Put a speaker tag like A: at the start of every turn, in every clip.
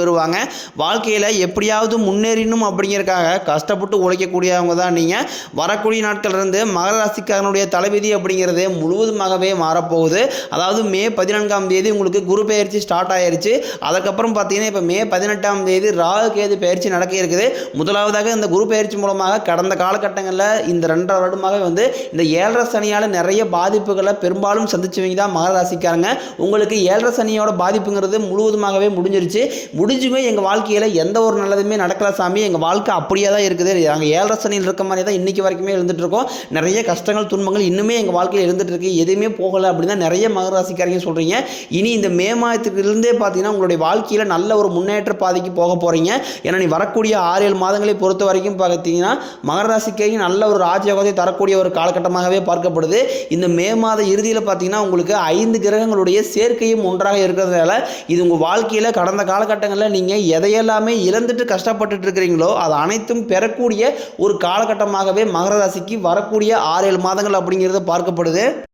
A: வருவாங்க. வாழ்க்கையில் எப்படியாவது முன்னேறினும் அப்படிங்கிறக்காக கஷ்டப்பட்டு உழைக்கக்கூடியவங்க தான் நீங்கள் வரக்கூடிய நாட்கள் இருந்து மகர ராசிக்காரனுடைய தலைவிதி அப்படிங்கிறது முழுவதுமாகவே மாறப்போகுது. அதாவது மே பதினான்காம் தேதி உங்களுக்கு குரு பயிற்சி ஸ்டார்ட் ஆயிருச்சு. அதுக்கப்புறம் பார்த்தீங்கன்னா இப்போ மே பதினெட்டாம் தேதி ராகு கேது பயிற்சி நடக்க இருக்குது. முதலாவதாக இந்த குரு பயிற்சி மூலமாக கடந்த காலகட்டங்களில் இந்த ரெண்டரை வருடமாக வந்து இந்த ஏழரை சனியால் நிறைய பாதிப்புகளை பெரும்பாலும் சந்திச்சவங்க தான் மகர ராசிக்காரங்க. உங்களுக்கு ஏழரை சனியோட பாதிப்புங்கிறது முழுவதுமாகவே முடிஞ்சிருச்சு. முடிஞ்சுமே எங்கள் வாழ்க்கையில் எந்த ஒரு நல்லதுமே நடக்கல சாமி. எங்கள் வாழ்க்கை அப்படியே தான் இருக்குது. நாங்கள் ஏழரை சனியில் இருக்க மாதிரி தான் இன்றைக்கி வரைக்குமே இருந்துகிட்ருக்கோம் நிறைய கஷ்டங்கள் துன்பங்கள் இன்னுமே எங்கள் வாழ்க்கையில் இருந்துகிட்ருக்கு எதுவுமே போகலை அப்படின்னு தான் நிறைய மகராசிக்காரங்க சொல்கிறீங்க இனி இந்த மே மாதத்துலேருந்தே பார்த்தீங்கன்னா உங்களுடைய வாழ்க்கையில் நல்ல ஒரு முன்னேற்ற பாதைக்கு போக போகிறீங்க ஏன்னா நீ வரக்கூடிய ஆறு ஏழு மாதங்களை பொறுத்த வரைக்கும் பார்த்தீங்கன்னா மகர ராசிக்காரங்க நல்ல ஒரு ராஜயோகத்தை தரக்கூடிய ஒரு காலகட்டமாகவே பார்க்கப்படுது. இந்த மே மாத இறுதியில் பார்த்தீங்கன்னா உங்களுக்கு ஐந்து கிரகங்களுடைய சேர்க்கையும் ஒன்றாக இருக்கிறதுனால இது உங்கள் வாழ்க்கையில் கடந்த காலகட்டங்கள் காலகட்டங்களில் நீங்கள் எதையெல்லாமே இழந்துட்டு கஷ்டப்பட்டுட்டு இருக்கிறீங்களோ அது அனைத்தும் பெறக்கூடிய ஒரு காலகட்டமாகவே மகர ராசிக்கு வரக்கூடிய ஆறு ஏழு மாதங்கள் அப்படிங்கிறது பார்க்கப்படுது.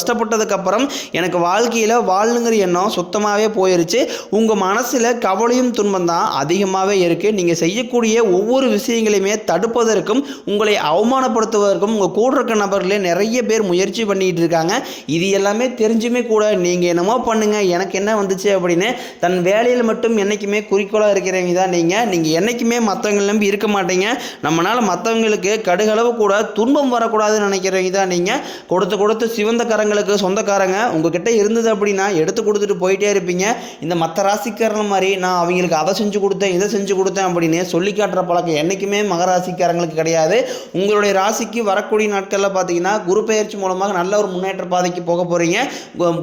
A: கஷ்டப்பட்டதுக்கப்புறம் எனக்கு வாழ்க்கையில் வாழணுங்கிற எண்ணம் சுத்தமாகவே போயிருச்சு. உங்கள் மனசில் கவலையும் துன்பம் தான் அதிகமாகவே இருக்குது நீங்கள் செய்யக்கூடிய ஒவ்வொரு விஷயங்களையுமே தடுப்பதற்கும் உங்களை அவமானப்படுத்துவதற்கும் உங்கள் கூட இருக்க நபர்களே நிறைய பேர் முயற்சி பண்ணிகிட்டு இருக்காங்க. இது எல்லாமே தெரிஞ்சுமே கூட நீங்கள் என்னமோ பண்ணுங்கள் எனக்கு என்ன வந்துச்சு அப்படின்னு தன் வேலையில் மட்டும் என்றைக்குமே குறிக்கோளாக இருக்கிறவங்க தான் நீங்கள் நீங்கள் என்றைக்குமே மற்றவங்களை நம்பி இருக்க மாட்டீங்க. நம்மளால் மற்றவங்களுக்கு கடுகளவு கூட துன்பம் வரக்கூடாதுன்னு நினைக்கிறவங்க தான் நீங்கள் கொடுத்து கொடுத்து சிவந்த கரங்களுக்கு சொந்தக்காரங்க உங்ககிட்ட இருந்தது அப்படின்னா எடுத்து கொடுத்துட்டு போயிட்டே இருப்பீங்க. இந்த மற்ற ராசிக்காரன் மாதிரி நான் அவங்களுக்கு அதை செஞ்சு கொடுத்தேன் இதை செஞ்சு கொடுத்தேன் அப்படின்னு சொல்லி காட்டுற பழக்கம் என்றைக்குமே மகராசிக்காரங்களுக்கு கிடையாது. உங்களுடைய ராசிக்கு வரக்கூடிய நாட்களில் பார்த்தீங்கன்னா குரு பயிற்சி மூலமாக நல்ல ஒரு முன்னேற்ற பாதைக்கு போக போகிறீங்க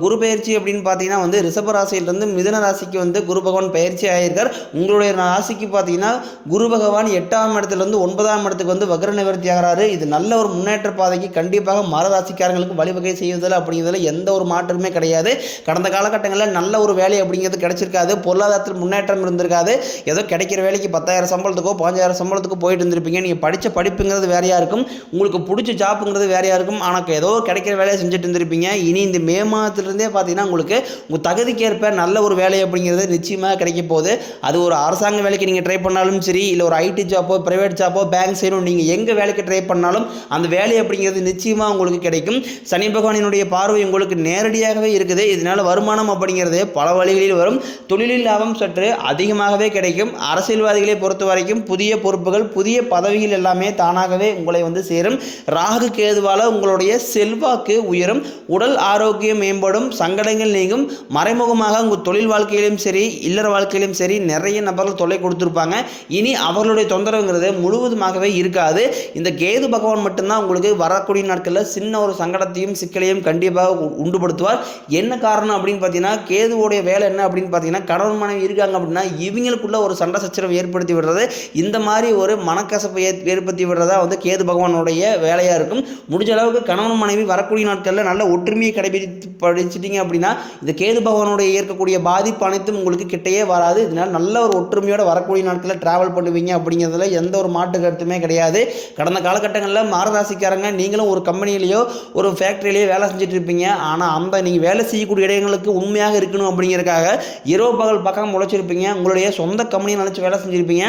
A: குரு பயிற்சி அப்படின்னு பார்த்தீங்கன்னா வந்து ரிஷப ராசியிலிருந்து மிதன ராசிக்கு வந்து குரு பகவான் பயிற்சி ஆகியிருக்கார் உங்களுடைய ராசிக்கு பார்த்தீங்கன்னா குரு பகவான் எட்டாம் இடத்துலேருந்து ஒன்பதாம் இடத்துக்கு வந்து வக்ர நிவர்த்தி ஆகிறாரு. இது நல்ல ஒரு முன்னேற்ற பாதைக்கு கண்டிப்பாக மர ராசிக்காரங்களுக்கு வழிவகை செய்வதில் அப்படிங்கிறதுல எந்த ஒரு மாற்றமே கிடையாது. கடந்த காலகட்டங்களில் நல்ல ஒரு வேலை அப்படிங்கிறது கிடைச்சிருக்காது. பொருளாதாரத்தில் முன்னேற்றம் இருந்திருக்காது. ஏதோ கிடைக்கிற வேலைக்கு பத்தாயிரம் சம்பளத்துக்கோ பாஞ்சாயிரம் சம்பளத்துக்கோ போயிட்டு இருந்திருப்பீங்க. நீங்கள் படித்த படிப்புங்கிறது வேறையாக இருக்கும். உங்களுக்கு பிடிச்ச ஜாப்புங்கிறது வேறையாக இருக்கும். ஆனால் ஏதோ கிடைக்கிற வேலையை செஞ்சுட்டு இருந்திருப்பீங்க. இனி இந்த மே மாதத்துலேருந்தே பார்த்தீங்கன்னா உங்களுக்கு உங்கள் தகுதிக்கேற்ப நல்ல ஒரு வேலை அப்படிங்கிறது நிச்சயமாக கிடைக்க போகுது. அது ஒரு அரசாங்க வேலைக்கு நீங்கள் ட்ரை பண்ணாலும் சரி இல்லை ஒரு ஐடி ஜாப்போ ப்ரைவேட் ஜாப்போ பேங்க் செய்யணும் நீங்கள் எங்கே வேலைக்கு ட்ரை பண்ணாலும் அந்த வேலை அப்படிங்கிறது நிச்சயமாக உங்களுக்கு கிடைக்கும். சனி பகவானினுடைய பார்வை உங்களுக்கு நேரடியாகவே இருக்குது. இதனால் வருமானம் அப்படிங்கிறது பல வழிகளில் வரும். தொழிலில் லாபம் சற்று அதிகமாகவே கிடைக்கும். அரசியல்வாதிகளை பொறுத்த வரைக்கும் புதிய பொறுப்புகள் புதிய பதவிகள் எல்லாமே தானாகவே உங்களை வந்து சேரும். ராகு கேதுவால் உங்களுடைய செல்வாக்கு உயரும். உடல் ஆரோக்கியம் மேம்படும். சங்கடங்கள் நீங்கும். மறைமுகமாக உங்கள் தொழில் வாழ்க்கையிலும் சரி இல்லற வாழ்க்கையிலும் சரி நிறைய நபர்கள் தொல்லை கொடுத்துருப்பாங்க. இனி அவர்களுடைய தொந்தரவுங்கிறது முழுவதுமாகவே இருக்காது. இந்த கேது பகவான் மட்டும்தான் உங்களுக்கு வரக்கூடிய நாட்களில் சின்ன ஒரு சங்கடத்தையும் சிக்கலையும் கண்டிப்பாக உ- உண்டுபடுத்துவார். என்ன காரணம் அப்படின்னு பார்த்தீங்கன்னா கேதுவோடைய வேலை என்ன அப்படின்னு பார்த்தீங்கன்னா கணவன் மனைவி இருக்காங்க அப்படின்னா இவங்களுக்குள்ள ஒரு சண்டை சச்சரவு ஏற்படுத்தி விடுறது. இந்த மாதிரி ஒரு மனக்கசப்பை ஏற்படுத்தி விடுறதா வந்து கேது பகவானுடைய வேலையாக இருக்கும். முடிஞ்ச அளவுக்கு கணவன் மனைவி வரக்கூடிய நாட்களில் நல்ல ஒற்றுமையை கடைபிடித்து படிச்சிட்டிங்க அப்படின்னா இந்த கேது பகவானுடைய ஏற்கக்கூடிய பாதிப்பு அனைத்தும் உங்களுக்கு கிட்டேயே வராது. இதனால் நல்ல ஒரு ஒற்றுமையோட வரக்கூடிய நாட்களில் ட்ராவல் பண்ணுவீங்க அப்படிங்கிறதுல எந்த ஒரு மாட்டு கருத்துமே கிடையாது. கடந்த காலகட்டங்களில் மாரராசிக்காரங்க நீங்களும் ஒரு கம்பெனிலேயோ ஒரு ஃபேக்ட்ரியிலேயோ வேலை செஞ்சுட்டு இருப்பீங்க ஆனால் அந்த நீங்கள் வேலை செய்யக்கூடிய இடங்களுக்கு உண்மையாக இருக்கணும் அப்படிங்கிறதுக்காக இரவு பகல் பக்கம் உழைச்சிருப்பீங்க உங்களுடைய சொந்த கம்பெனியை நினச்சி வேலை செஞ்சுருப்பீங்க.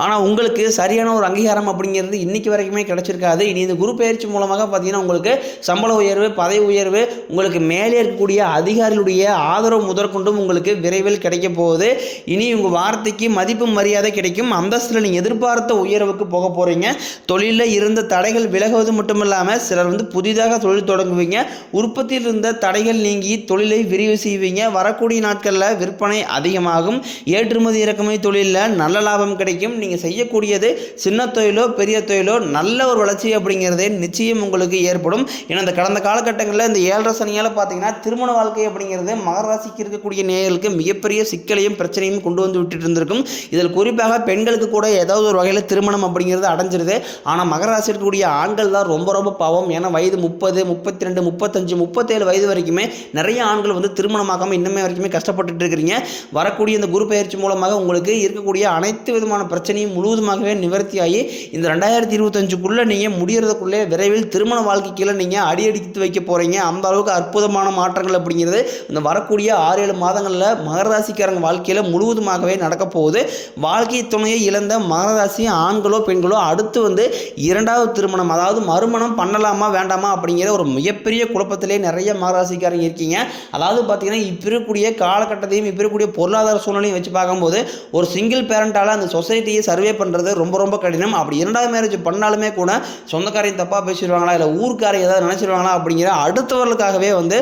A: ஆனால் உங்களுக்கு சரியான ஒரு அங்கீகாரம் அப்படிங்கிறது இன்றைக்கி வரைக்குமே கிடச்சிருக்காது. இனி இந்த குரு பயிற்சி மூலமாக பார்த்தீங்கன்னா உங்களுக்கு சம்பள உயர்வு பதவி உயர்வு உங்களுக்கு மேலே இருக்கக்கூடிய அதிகாரிகளுடைய ஆதரவு முதற்கொண்டும் உங்களுக்கு விரைவில் கிடைக்க போகுது. இனி உங்கள் வார்த்தைக்கு மதிப்பு மரியாதை கிடைக்கும். அந்தஸ்தில் நீங்கள் எதிர்பார்த்த உயர்வுக்கு போக போகிறீங்க தொழிலில் இருந்த தடைகள் விலகுவது மட்டும் இல்லாமல் சிலர் வந்து புதிதாக தொழில் தொடங்குவீங்க. உற்பத்தியில் இருந்த தடைகள் நீங்கி தொழிலை விரிவு செய்வீங்க. வரக்கூடிய நாட்களில் விற்பனை அதிகமாகும். ஏற்றுமதி இறக்குமதி தொழிலில் நல்ல லாபம் கிடைக்கும். நீங்கள் செய்யக்கூடியது சின்ன தொழிலோ பெரிய தொழிலோ நல்ல ஒரு வளர்ச்சி அப்படிங்கிறதே நிச்சயம் உங்களுக்கு ஏற்படும். ஏன்னா இந்த கடந்த காலகட்டங்களில் இந்த ஏழரை சனியால் பார்த்தீங்கன்னா திருமண வாழ்க்கை அப்படிங்கிறது மகர ராசிக்கு இருக்கக்கூடிய நேயர்களுக்கு மிகப்பெரிய சிக்கலையும் பிரச்சனையும் கொண்டு வந்து விட்டுட்டு இருந்திருக்கும். இதில் குறிப்பாக பெண்களுக்கு கூட ஏதாவது ஒரு வகையில் திருமணம் அப்படிங்கிறது அடைஞ்சிருது. ஆனால் மகர ராசி இருக்கக்கூடிய ஆண்கள் தான் ரொம்ப ரொம்ப பாவம். ஏன்னா வயது முப்பது முப்பத்தி ரெண்டு முப்பத்தஞ்சு முப்பத்தேழு வயது வரைக்குமே நிறைய ஆண்கள் வந்து திருமணமாகாமல் இன்னுமே வரைக்குமே கஷ்டப்பட்டுட்டு இருக்கிறீங்க. வரக்கூடிய இந்த குரு பயிற்சி மூலமாக உங்களுக்கு இருக்கக்கூடிய அனைத்து விதமான பிரச்சனை பிரச்சனையும் முழுவதுமாகவே நிவர்த்தியாகி இந்த ரெண்டாயிரத்தி இருபத்தஞ்சுக்குள்ளே நீங்கள் முடியறதுக்குள்ளே விரைவில் திருமண வாழ்க்கைக்குள்ள நீங்கள் அடி அடித்து வைக்க போகிறீங்க அந்த அளவுக்கு அற்புதமான மாற்றங்கள் அப்படிங்கிறது இந்த வரக்கூடிய ஆறு ஏழு மாதங்களில் மகராசிக்காரங்க வாழ்க்கையில் முழுவதுமாகவே நடக்க போகுது. வாழ்க்கை துணையை இழந்த மகரராசி ஆண்களோ பெண்களோ அடுத்து வந்து இரண்டாவது திருமணம் அதாவது மறுமணம் பண்ணலாமா வேண்டாமா அப்படிங்கிற ஒரு மிகப்பெரிய குழப்பத்திலே நிறைய மகராசிக்காரங்க இருக்கீங்க. அதாவது பார்த்தீங்கன்னா இப்போ இருக்கக்கூடிய காலகட்டத்தையும் இப்போ இருக்கக்கூடிய பொருளாதார சூழ்நிலையும் வச்சு பார்க்கும்போது ஒரு சிங்கிள் பேரண்டால் அந்த சொசைட்டியை சர்வே பண்ணுறது ரொம்ப ரொம்ப கடினம். அப்படி இரண்டாவது மேரேஜ் பண்ணாலுமே கூட சொந்தக்காரையும் தப்பாக பேசிடுவாங்களா? இல்லை ஊர்க்காரையும் ஏதாவது நினச்சிடுவாங்களா அப்படிங்கிற அடுத்தவர்களுக்காகவே வந்து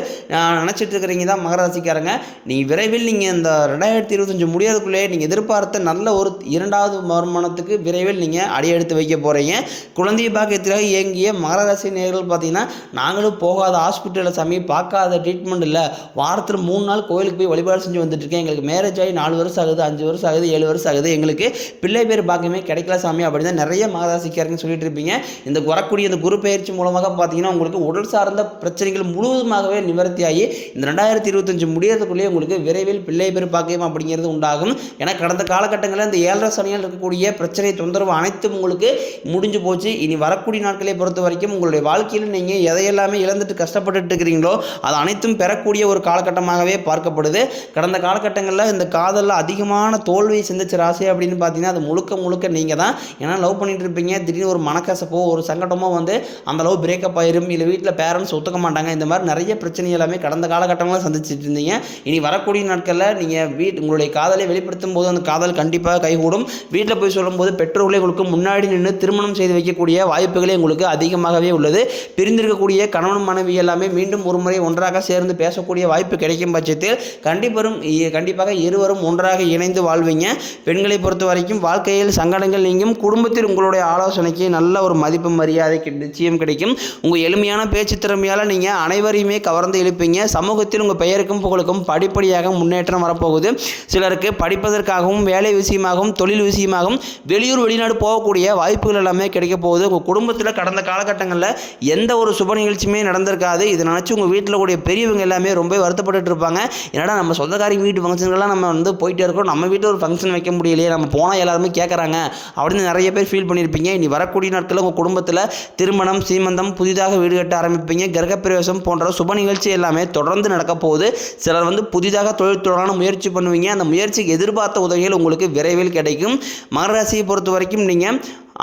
A: நினச்சிட்டு இருக்கிறீங்க தான் மகராசிக்காரங்க நீங்கள் விரைவில் நீங்கள் இந்த ரெண்டாயிரத்தி இருபத்தஞ்சு முடியாதுக்குள்ளேயே நீங்கள் எதிர்பார்த்த நல்ல ஒரு இரண்டாவது வருமானத்துக்கு விரைவில் நீங்கள் அடியெடுத்து வைக்க போகிறீங்க குழந்தை பாக்கியத்திற்காக இயங்கிய மகராசி நேர்கள் பார்த்தீங்கன்னா நாங்களும் போகாத ஹாஸ்பிட்டலில் சாமி பார்க்காத ட்ரீட்மெண்ட் இல்லை. வாரத்தில் மூணு நாள் கோயிலுக்கு போய் வழிபாடு செஞ்சு வந்துட்டு இருக்கேன். எங்களுக்கு மேரேஜ் ஆகி நாலு வருஷம் ஆகுது அஞ்சு வருஷம் ஆகுது ஏழு வருஷம் ஆகுது எங்களுக்கு. பிள்ளை பேர் பாக்கியமே கிடைக்கல சாமி அப்படின்னு நிறைய மகராசிக்காரங்க சொல்லிட்டு இருப்பீங்க. இந்த வரக்கூடிய இந்த குரு பயிற்சி மூலமாக பார்த்தீங்கன்னா உங்களுக்கு உடல் சார்ந்த பிரச்சனைகள் முழுவதுமாகவே நிவர்த்தியாகி இந்த ரெண்டாயிரத்தி இருபத்தஞ்சு முடியறதுக்குள்ளேயே உங்களுக்கு விரைவில் பிள்ளை பேர் பாக்கியம் அப்படிங்கிறது உண்டாகும். ஏன்னா கடந்த காலகட்டங்களில் இந்த ஏழரை சனியால் இருக்கக்கூடிய பிரச்சனை தொந்தரவு அனைத்தும் உங்களுக்கு முடிஞ்சு போச்சு. இனி வரக்கூடிய நாட்களை பொறுத்த வரைக்கும் உங்களுடைய வாழ்க்கையில் நீங்கள் எதையெல்லாமே இழந்துட்டு கஷ்டப்பட்டுட்டு இருக்கிறீங்களோ அது அனைத்தும் பெறக்கூடிய ஒரு காலகட்டமாகவே பார்க்கப்படுது. கடந்த காலகட்டங்களில் இந்த காதலில் அதிகமான தோல்வியை சிந்திச்ச ராசி அப்படின்னு பார்த்தீங்கன்னா அது முழுக்க முழுக்க நீங்கள் தான். ஏன்னா லவ் பண்ணிட்டு இருப்பீங்க. திடீர்னு ஒரு மனக்கசப்போ ஒரு சங்கடமோ வந்து அந்த லவ் பிரேக்கப் ஆயிரும். இல்லை வீட்டில் பேரண்ட்ஸ் ஒத்துக்க மாட்டாங்க. இந்த மாதிரி நிறைய பிரச்சனை எல்லாமே கடந்த காலகட்டங்களில் சந்திச்சுட்டு இருந்தீங்க. இனி வரக்கூடிய நாட்களில் நீங்கள் வீட் உங்களுடைய காதலை வெளிப்படுத்தும் போது அந்த காதல் கண்டிப்பாக கைகூடும். வீட்டில் போய் சொல்லும்போது பெற்றோர்களே உங்களுக்கு முன்னாடி நின்று திருமணம் செய்து வைக்கக்கூடிய வாய்ப்புகளே உங்களுக்கு அதிகமாகவே உள்ளது. பிரிந்திருக்கக்கூடிய கணவன் மனைவி எல்லாமே மீண்டும் ஒரு முறை ஒன்றாக சேர்ந்து பேசக்கூடிய வாய்ப்பு கிடைக்கும் பட்சத்தில் கண்டிப்பரும் கண்டிப்பாக இருவரும் ஒன்றாக இணைந்து வாழ்வீங்க. பெண்களை பொறுத்த வரைக்கும் வாழ்க்கையில் சங்கடங்கள் நீங்கும். குடும்பத்தில் உங்களுடைய ஆலோசனைக்கு நல்ல ஒரு மதிப்பு மரியாதை நிச்சயம் கிடைக்கும். உங்கள் எளிமையான பேச்சு திறமையால் நீங்கள் அனைவரையுமே கவர்ந்து இழுப்பீங்க சமூகத்தில் உங்கள் பெயருக்கும் புகழுக்கும் படிப்படியாக முன்னேற்றம் வரப்போகுது. சிலருக்கு படிப்பதற்காகவும் வேலை விஷயமாகவும் தொழில் விஷயமாகவும் வெளியூர் வெளிநாடு போகக்கூடிய வாய்ப்புகள் எல்லாமே கிடைக்க போகுது. உங்கள் குடும்பத்தில் கடந்த காலகட்டங்களில் எந்த ஒரு சுப நிகழ்ச்சியுமே நடந்திருக்காது. இதை நினச்சி உங்கள் வீட்டில் கூடிய பெரியவங்க எல்லாமே ரொம்ப வருத்தப்பட்டு இருப்பாங்க. என்னடா நம்ம சொந்தக்காரி வீட்டு ஃபங்க்ஷன்கள்லாம் நம்ம வந்து போயிட்டே இருக்கோம். நம்ம வீட்டில் ஒரு ஃபங்க்ஷன் வைக்க முடியலையே. நம்ம போனால் எல்லாருமே கேட்குறாங்க அப்படின்னு நிறைய பேர் ஃபீல் பண்ணியிருப்பீங்க இனி வரக்கூடிய நாட்களில் உங்கள் குடும்பத்தில் திருமணம் சீமந்தம் புதிதாக வீடு கட்ட ஆரம்பிப்பீங்க. கிரகப்பிரவேசம் போன்ற சுப நிகழ்ச்சி எல்லாமே தொடர்ந்து நடக்க போகுது. சிலர் வந்து புதிதாக தொழில் தொடரான முயற்சி பண்ணுவீங்க. அந்த முயற்சிக்கு எதிர்பார்த்த உதவிகள் உங்களுக்கு விரைவில் கிடைக்கும். மகராசியை பொறுத்த வரைக்கும் நீங்கள்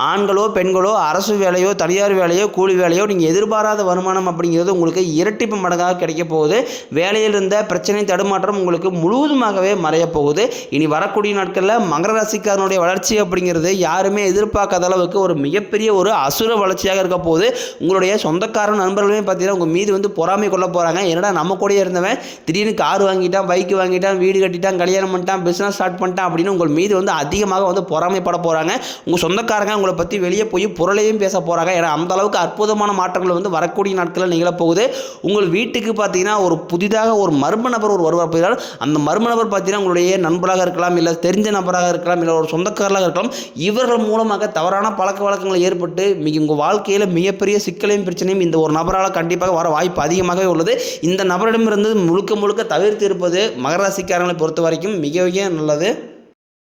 A: ஆண்களோ பெண்களோ அரசு வேலையோ தனியார் வேலையோ கூலி வேலையோ நீங்கள் எதிர்பாராத வருமானம் அப்படிங்கிறது உங்களுக்கு இரட்டிப்பு மடங்காக கிடைக்க போகுது. வேலையில் இருந்த பிரச்சனை தடுமாற்றம் உங்களுக்கு முழுவதுமாகவே மறையப் போகுது. இனி வரக்கூடிய நாட்களில் மகர ராசிக்காரனுடைய வளர்ச்சி அப்படிங்கிறது யாருமே எதிர்பார்க்காத அளவுக்கு ஒரு மிகப்பெரிய ஒரு அசுர வளர்ச்சியாக இருக்க போகுது. உங்களுடைய சொந்தக்காரன் நண்பர்களுமே பார்த்தீங்கன்னா உங்கள் மீது வந்து பொறாமை கொள்ள போகிறாங்க என்னடா நம்ம கூடயே இருந்தவன்? திடீர்னு கார் வாங்கிட்டான் பைக் வாங்கிட்டான் வீடு கட்டிட்டான் கல்யாணம் பண்ணிட்டான் பிஸ்னஸ் ஸ்டார்ட் பண்ணிட்டான் அப்படின்னு உங்கள் மீது வந்து அதிகமாக வந்து பொறாமைப்பட போகிறாங்க உங்கள் சொந்தக்காரங்க அவங்கள பற்றி வெளியே போய் புரளையும் பேச போகிறாங்க ஏன்னா அந்த அளவுக்கு அற்புதமான மாற்றங்கள் வந்து வரக்கூடிய நாட்களில் நிகழப்போகுது. உங்கள் வீட்டுக்கு பார்த்தீங்கன்னா ஒரு புதிதாக ஒரு மர்ம நபர் ஒரு வருவார். போகிறார் அந்த மர்ம நபர் பார்த்தீங்கன்னா உங்களுடைய நண்பராக இருக்கலாம் இல்லை தெரிஞ்ச நபராக இருக்கலாம் இல்லை ஒரு சொந்தக்காரராக இருக்கலாம். இவர்கள் மூலமாக தவறான பழக்க வழக்கங்கள் ஏற்பட்டு மிக உங்கள் வாழ்க்கையில் மிகப்பெரிய சிக்கலையும் பிரச்சனையும் இந்த ஒரு நபரால் கண்டிப்பாக வர வாய்ப்பு அதிகமாகவே உள்ளது. இந்த நபரிடமிருந்து முழுக்க முழுக்க தவிர்த்து இருப்பது மகராசிக்காரங்களை பொறுத்த வரைக்கும் மிக மிக நல்லது.